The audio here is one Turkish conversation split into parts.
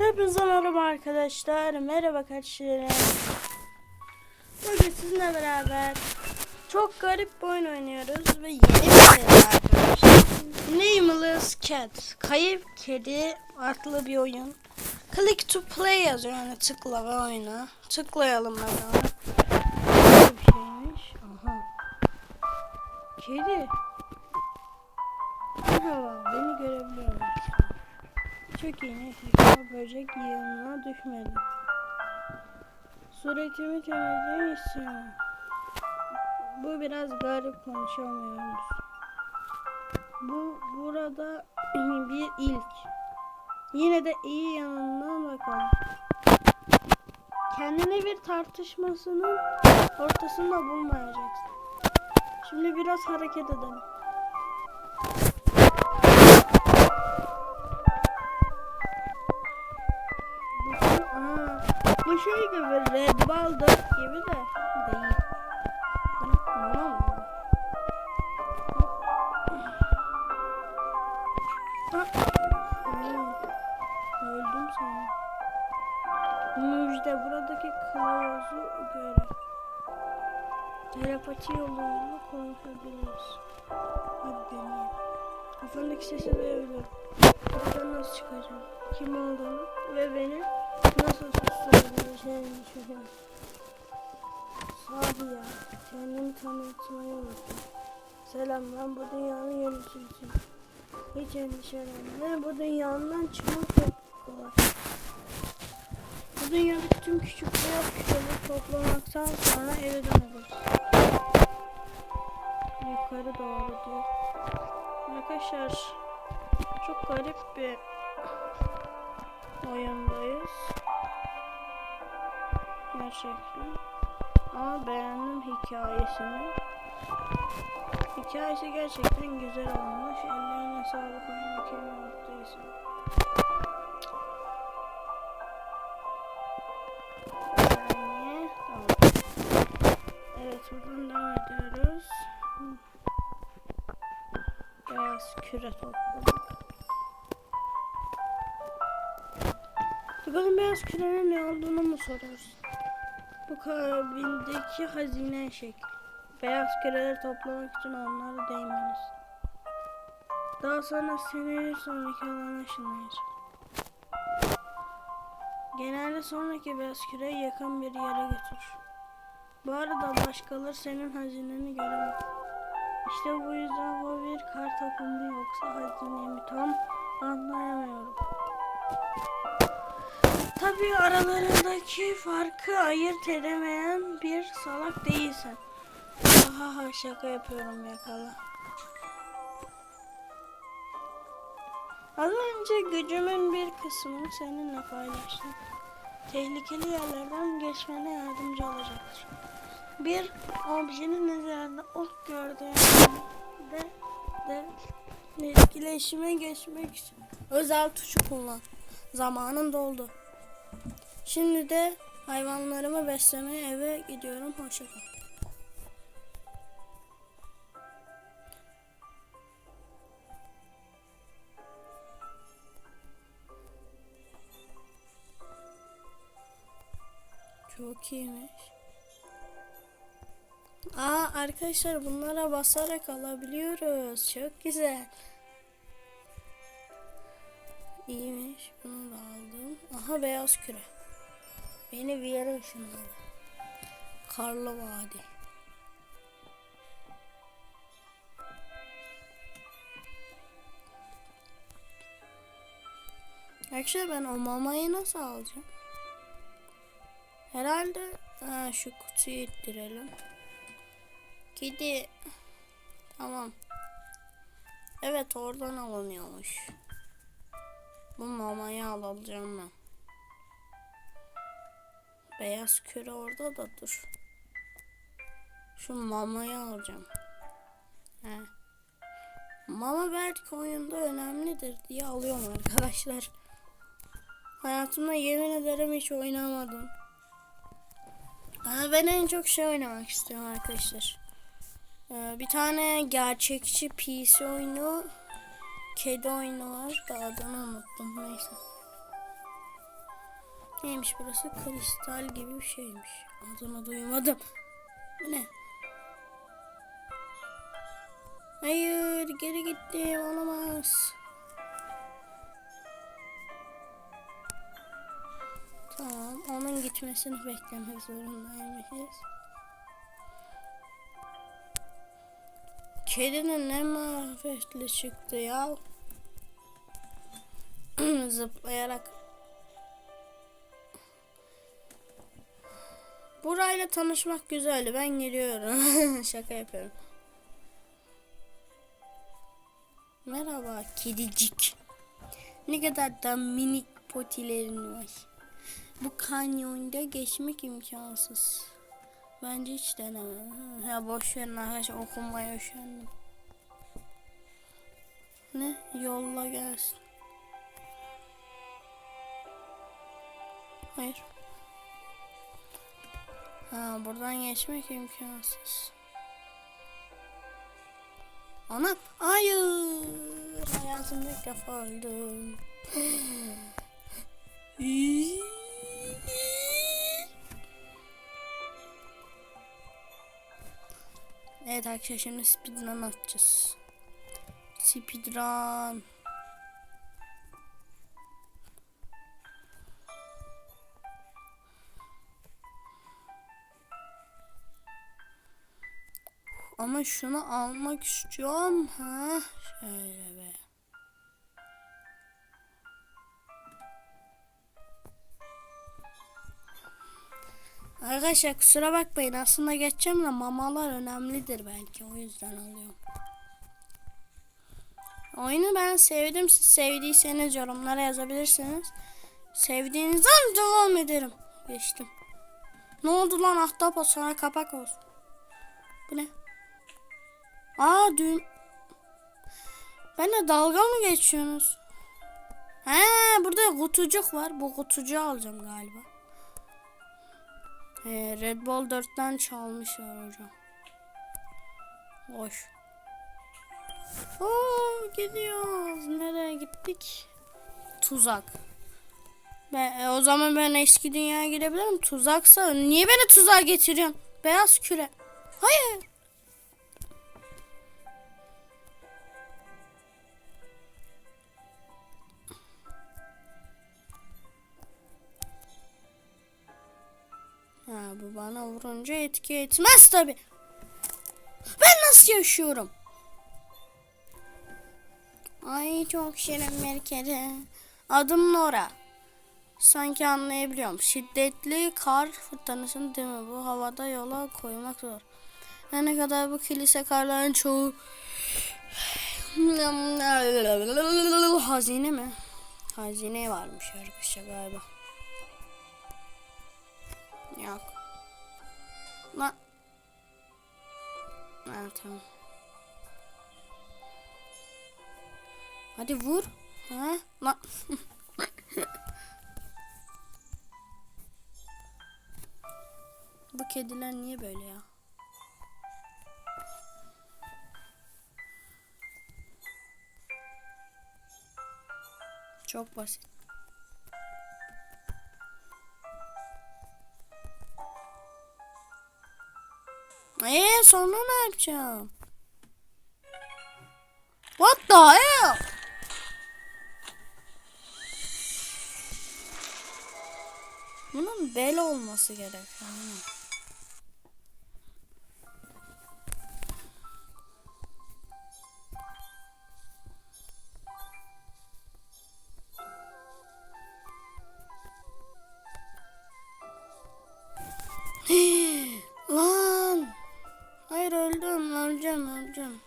Hepinize merhaba arkadaşlar. Merhaba kardeşlerim. Bugün sizinle beraber çok garip bir oyun oynuyoruz ve yeni bir arkadaşlar. Nameless Cat. Kayıp kedi adlı bir oyun. Click to play yazıyor yani tıkla ve oyna. Tıklayalım bakalım. Bir şeymiş? Aha. Kedi. Merhaba, beni görebiliyor musun? Çok iyi neyse böcek yığınına düşmedi. Suretimi temizlemek istiyorum. Bu biraz garip konuşamıyoruz. Bu burada bir ilk. Yine de iyi yanından bakalım. Kendini bir tartışmasının ortasında bulmayacaksın. Şimdi biraz hareket edelim. Şey gibi Red Ball 4 gibi de değil. Öldüm sanırım. Müjde buradaki kılavuzu göre. Telepati yoluyla konuşabiliriz. Hadi deneyelim. Kafamdaki sesi duyabiliyorum. Buradan nasıl çıkacağım? Kim olduğunu ve beni nasıl sustabileceğini düşünüyorum. Sahi ya, kendimi tanıtmayı unuttum. Selam, ben bu dünyanın yöneticisiyim. Hiç endişelenme, bu dünyanın çıkmak çok kolay. Bu dünyadaki tüm küçük beyaz küçükleri toplamaktan sonra eve döneriz. Yukarı doğru diyor. Arkadaşlar çok garip bir oyundayız. Gerçekten. Ama beğendim hikayesini. Hikayesi gerçekten güzel olmuş. Ellerine sağlık yaptıysa. Bir saniye. Tamam. Evet buradan devam ediyoruz. Beyaz küre topladık. Bakalım beyaz kürenin ne olduğunu mu soruyoruz? Bu kabindeki hazine eşek. Beyaz küreleri toplamak için onlara değmeniz. Daha sonra seni bir sonraki alana ışınlayacak. Genelde sonraki beyaz küreyi yakın bir yere götür. Bu arada başkaları senin hazineni göremez. İşte bu yüzden bu bir kar topu mu yoksa hazine mi tam anlayamıyorum. Tabii aralarındaki farkı ayırt edemeyen bir salak değilsin. Ha ha şaka yapıyorum yakala. Az önce gücümün bir kısmını seninle paylaştım. Tehlikeli yerlerden geçmene yardımcı olacaktır. Bir objenin üzerinde ok gördüğünde de etkileşime geçmek için özel tuşu kullan. Zamanın doldu. Şimdi de hayvanlarımı beslemeye eve gidiyorum. Hoşçakal. Çok iyiymiş. Aa arkadaşlar bunlara basarak alabiliyoruz. Çok güzel. İyiymiş. Bunu da aldım. Aha beyaz küre. Beni bir yere ışınladı. Karlı Vadi. Arkadaşlar ben o mamayı nasıl alacağım? Herhalde ha, şu kutuyu ittirelim. Kedi. Tamam. Evet oradan alınıyormuş. Bu mamayı alacağım ben. Beyaz küre orada da dur. Şu mamayı alacağım. He. Mama belki oyunda önemlidir diye alıyorum arkadaşlar. Hayatımda yemin ederim hiç oynamadım. Aa, ben en çok şey oynamak istiyorum arkadaşlar. Ee, bir tane gerçekçi PC oyunu, kedi oyunu var da adını unuttum neyse. Neymiş burası? Kristal gibi bir şeymiş. Adını duymadım. Ne? Hayır geri gittim olamaz. Tamam onun gitmesini beklemek zorundaymışız. Kedinin ne marifetli çıktı ya. Zıplayarak. Burayla tanışmak güzeldi. Ben geliyorum. Şaka yapıyorum. Merhaba kedicik. Ne kadar da minik potilerin var. Bu kanyonda geçmek imkansız. Bence hiç denemem. Ya boş verin arkadaşlar okumaya üşendim. Ne? Yolla gelsin. Hayır. Ha buradan geçmek imkansız. Ana hayır. Hayatımda ilk defa öldüm. evet arkadaşlar şimdi speedrun atacağız. Speedrun. Ama şunu almak istiyorum. Ha, şöyle be. Arkadaşlar kusura bakmayın aslında geçeceğim de mamalar önemlidir belki o yüzden alıyorum. Oyunu ben sevdim. Siz sevdiyseniz yorumlara yazabilirsiniz. Sevdiğinizden devam ederim. Geçtim. Ne oldu lan ahtapot sana kapak olsun. Bu ne? Aa dün. Benle dalga mı geçiyorsunuz? He burada kutucuk var. Bu kutucuğu alacağım galiba. Ee, Red Bull 4'ten çalmışlar hocam. Boş. Oo gidiyoruz. Nereye gittik? Tuzak. Ben, e, o zaman ben eski dünyaya girebilirim. Tuzaksa niye beni tuzağa getiriyorsun? Beyaz küre. Hayır. Ha bu bana vurunca etki etmez tabi. Ben nasıl yaşıyorum? Ay çok şirin bir kere. Adım Nora. Sanki anlayabiliyorum. Şiddetli kar fırtınasını değil mi? Bu havada yola koymak zor. Her ne kadar bu kilise karların çoğu hazine mi? Hazine varmış arkadaşlar galiba. Yok. Lan. Ha, tamam. Hadi vur. Ha? Lan. Bu kediler niye böyle ya? Çok basit. Eee sonra ne yapacağım? What the hell? Bunun bel olması gerek. Ha. Hayır öldüm öleceğim öleceğim.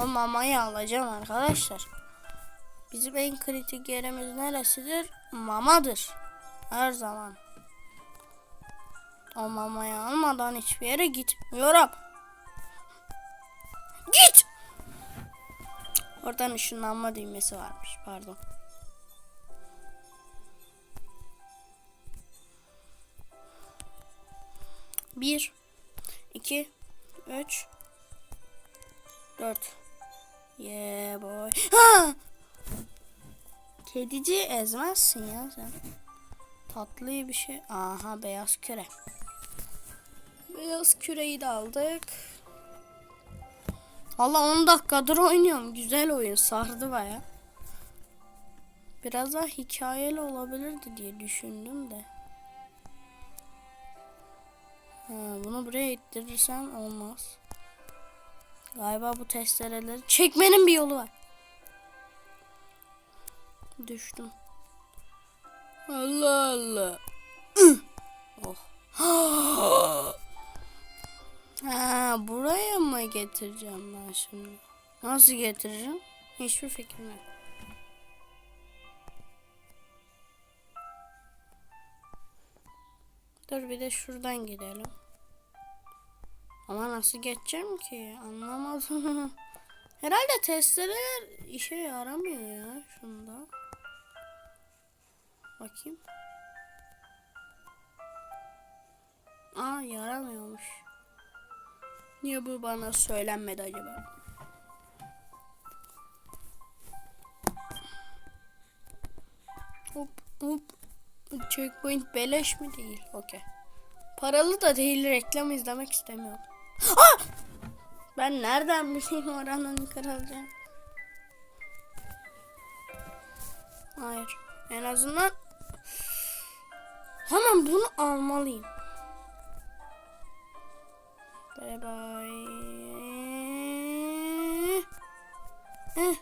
O mamayı alacağım arkadaşlar. Bizim en kritik yerimiz neresidir? Mamadır. Her zaman. O mamayı almadan hiçbir yere gitmiyorum. Git! Oradan ışınlanma düğmesi varmış. Pardon. Bir, iki, üç, dört. Yeah boy. Ha! Kedici ezmezsin ya sen. Tatlı bir şey. Aha beyaz küre. Beyaz küreyi de aldık. Valla 10 dakikadır oynuyorum. Güzel oyun. Sardı baya. Biraz daha hikayeli olabilirdi diye düşündüm de. Ha, bunu buraya ittirirsem olmaz. Galiba bu testereleri çekmenin bir yolu var. Düştüm. Allah Allah. oh. ha, buraya mı getireceğim ben şimdi? Nasıl getireceğim? Hiçbir fikrim yok. Dur bir de şuradan gidelim. Ama nasıl geçeceğim ki? Anlamadım. Herhalde testereler işe yaramıyor ya şunda. Bakayım. Aa yaramıyormuş. Niye bu bana söylenmedi acaba? Checkpoint beleş mi değil? Okey. Paralı da değil reklam izlemek istemiyorum. Ah! Ben nereden bileyim oranın kırılacağını? Hayır. En azından hemen bunu almalıyım. Bye bye. Eh.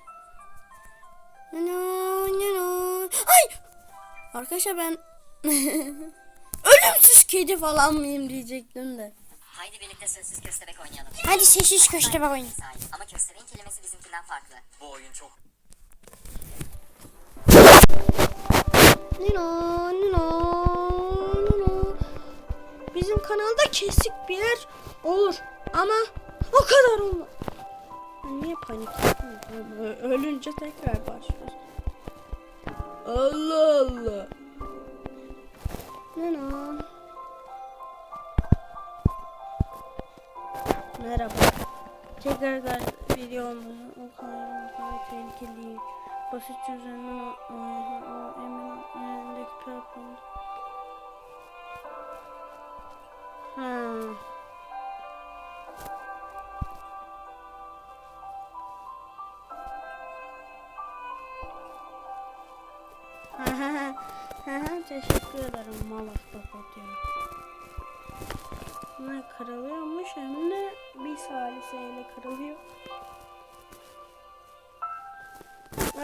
No, no, no. Ay! Arkadaşlar ben ölümsüz kedi falan mıyım diyecektim de. Haydi birlikte sözsüz köstebek oynayalım. Hadi köşte oyun. Sahip. Ama köstebeğin kelimesi bizimkinden farklı. Bu oyun çok Nino, nino, nino. Bizim kanalda kesik bir yer olur ama o kadar olmaz. Niye panik Ölünce tekrar başlıyoruz. Allah Allah. Nino. Merhaba. Tekrar videomuzun o kadar tehlikeli. Basit çözümün o, o, emin önündeki platform. Hmm. Teşekkür ederim mal ahtapot ya. Ne kırılıyormuş hem de bir saliseyle kırılıyor.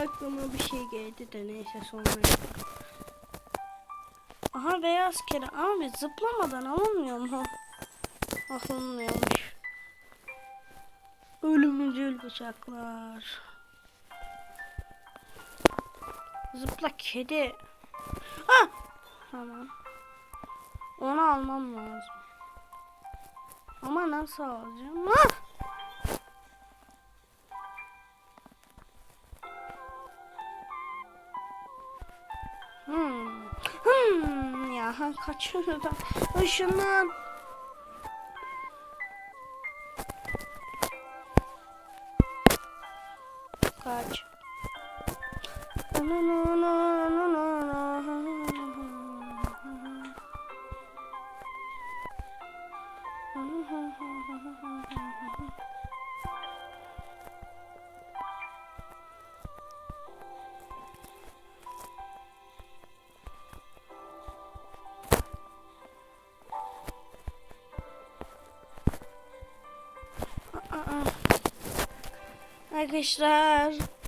Aklıma bir şey geldi de neyse sonra. Aha beyaz kere. Abi zıplamadan alınmıyor mu? Alınmıyormuş. Ölümcül bıçaklar. Zıpla kedi. Ah! Tamam. Onu almam lazım. Ama nasıl alacağım? Ah! Hmm. Hmm. Ya ha, kaçıyor Arkadaşlar.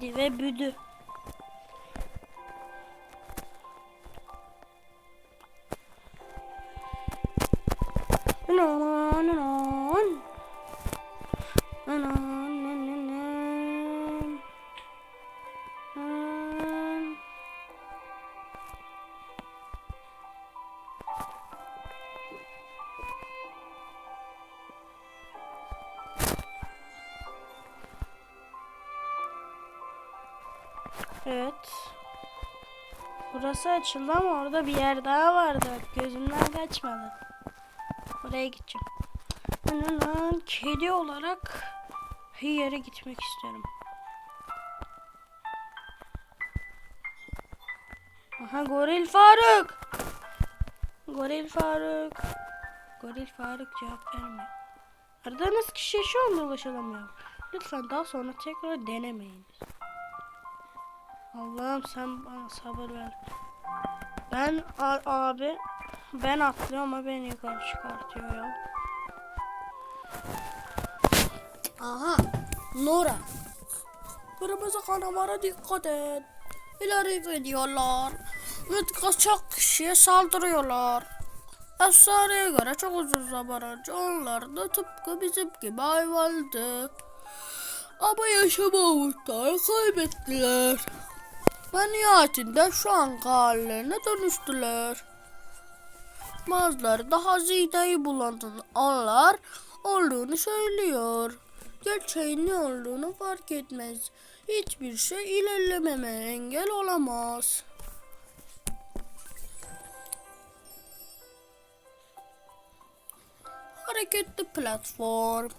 büyüdü ve büyüdü. No. Burası açıldı ama orada bir yer daha vardı. Gözümden kaçmadı. Oraya gideceğim. Ben kedi olarak bir yere gitmek isterim. Aha Goril Faruk. Goril Faruk. Goril Faruk cevap vermiyor. Aradığınız kişiye şu anda ulaşılamıyor. Lütfen daha sonra tekrar denemeyiniz. Allah'ım sen bana sabır ver. Ben abi ben atlıyorum ama beni yukarı çıkartıyor ya. Aha Nora. Kırmızı kanamara dikkat et. İleri gidiyorlar. Ve kaçak kişiye saldırıyorlar. Efsaneye göre çok uzun zaman önce onlar da tıpkı bizim gibi hayvandı. Ama yaşam umutlarını kaybettiler. Ve nihayetinde şu anki hallerine dönüştüler. Bazıları da hazineyi bulan anlar olduğunu söylüyor. Gerçeğin ne olduğunu fark etmez. Hiçbir şey ilerlememe engel olamaz. Hareketli platform.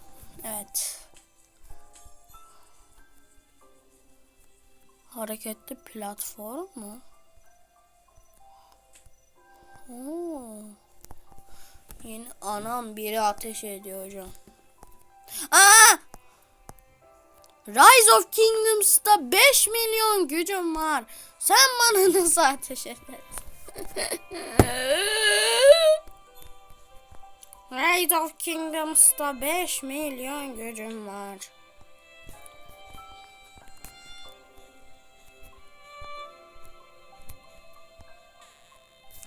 Evet. Hareketli platform mu? Oo. Yine anam biri ateş ediyor hocam. Aa! Rise of Kingdoms'ta 5 milyon gücüm var. Sen bana nasıl ateş edersin? Rise of Kingdoms'ta 5 milyon gücüm var.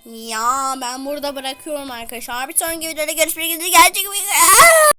Ya ben burada bırakıyorum arkadaşlar. Bir sonraki videoda görüşmek üzere. Gerçek bir...